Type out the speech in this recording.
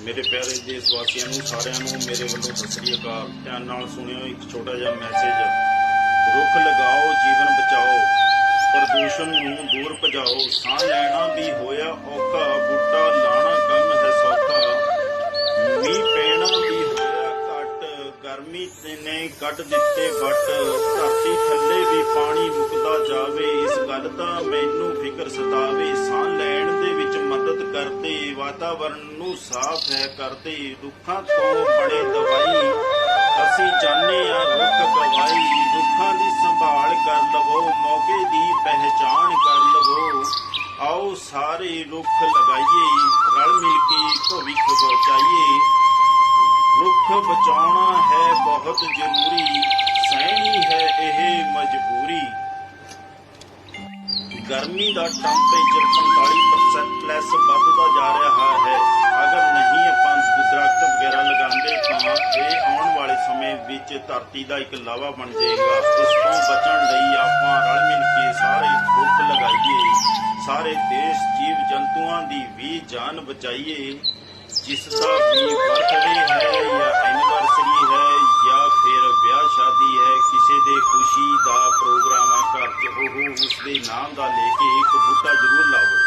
ਮੇਰੇ ਪਿਆਰੇ ਦੇਸ਼ ਵਾਸੀਆਂ ਨੂੰ, ਸਾਰਿਆਂ ਨੂੰ ਮੇਰੇ ਵੱਲੋਂ ਸਤਿ ਸ੍ਰੀ ਅਕਾਲ। ਧਿਆਨ ਨਾਲ ਸੁਣਿਓ, ਇੱਕ ਛੋਟਾ ਜਿਹਾ ਮੈਸੇਜ ਰੁੱਖ ਲਗਾਓ, ਜੀਵਨ ਬਚਾਓ। ਪ੍ਰਦੂਸ਼ਣ ਨੂੰ ਦੂਰ ਭਜਾਓ। ਸਾਹ ਲੈਣਾ ਵੀ ਹੋਇਆ ਔਖਾ, ਬੂਟਾ ਲਾਣਾ ਕੰਮ ਹੈ ਸੌਖਾ। ਮੀਂਹ ਪੈਣਾ ਵੀ ਹੋਇਆ ਘੱਟ, ਗਰਮੀ ਨੇ ਕੱਢ ਦਿੱਤੇ ਵੱਟ। ਧਰਤੀ ਥੱਲੇ ਵੀ ਪਾਣੀ ਮੁੱਕਦਾ ਜਾਵੇ, ਇਸ ਗੱਲ ਦਾ ਮੈਨੂੰ ਫਿਕਰ ਸਤਾਵੇ। ਸਾਹ ਲੈਣ ਦੇ ਵਾਤਾਵਰਣ ਨੂੰ ਸਾਫ਼ ਹੈ ਕਰਦੇ ਰੁੱਖਾਂ ਤੋਂ ਬਣੇ ਦਵਾਈ। ਅਸੀਂ ਜਾਣੇ ਆ ਰੁੱਖ ਗਵਾਈ ਰੁੱਖਾਂ ਦੀ ਸੰਭਾਲ ਕਰ ਲਵੋ, ਮੌਕੇ ਦੀ ਪਹਿਚਾਣ ਕਰ ਲਵੋ। ਆਓ ਸਾਰੇ ਰੁੱਖ ਲਗਾਈਏ, ਰਲ ਮਿਲ ਕੇ ਭਵਿੱਖ ਬਚਾਈਏ। ਰੁੱਖ ਬਚਾਉਣਾ ਹੈ ਬਹੁਤ ਜ਼ਰੂਰੀ। ਗਰਮੀ ਦਾ ਟੈਂਪਰੇਚਰ 45% ਪਲੱਸ ਵੱਧਦਾ ਜਾ ਰਿਹਾ ਹੈ। ਅਗਰ ਨਹੀਂ ਆਪਾਂ ਦਰਖਤ ਵਗੈਰਾ ਲਗਾਉਂਦੇ ਤਾਂ ਇਹ ਆਉਣ ਵਾਲੇ ਸਮੇਂ ਵਿੱਚ ਧਰਤੀ ਦਾ ਇੱਕ ਲਾਵਾ ਬਣ ਜਾਏਗਾ। ਇਸ ਤੋਂ ਬਚਣ ਲਈ ਆਪਾਂ ਰਲ ਮਿਲ ਕੇ ਸਾਰੇ ਰੁੱਖ ਲਗਾਈਏ। ਸਾਰੇ ਦੇਸ਼ ਜੀਵ ਜੰਤੂਆਂ ਦੀ ਵੀ ਜਾਨ ਬਚਾਈਏ, ਜਿਸ ਦਾ ਵੀ ਉਸ ਦੇ ਨਾਮ ਦਾ ਲੈ ਕੇ ਇੱਕ ਬੂਟਾ ਜ਼ਰੂਰ ਲਾਓ।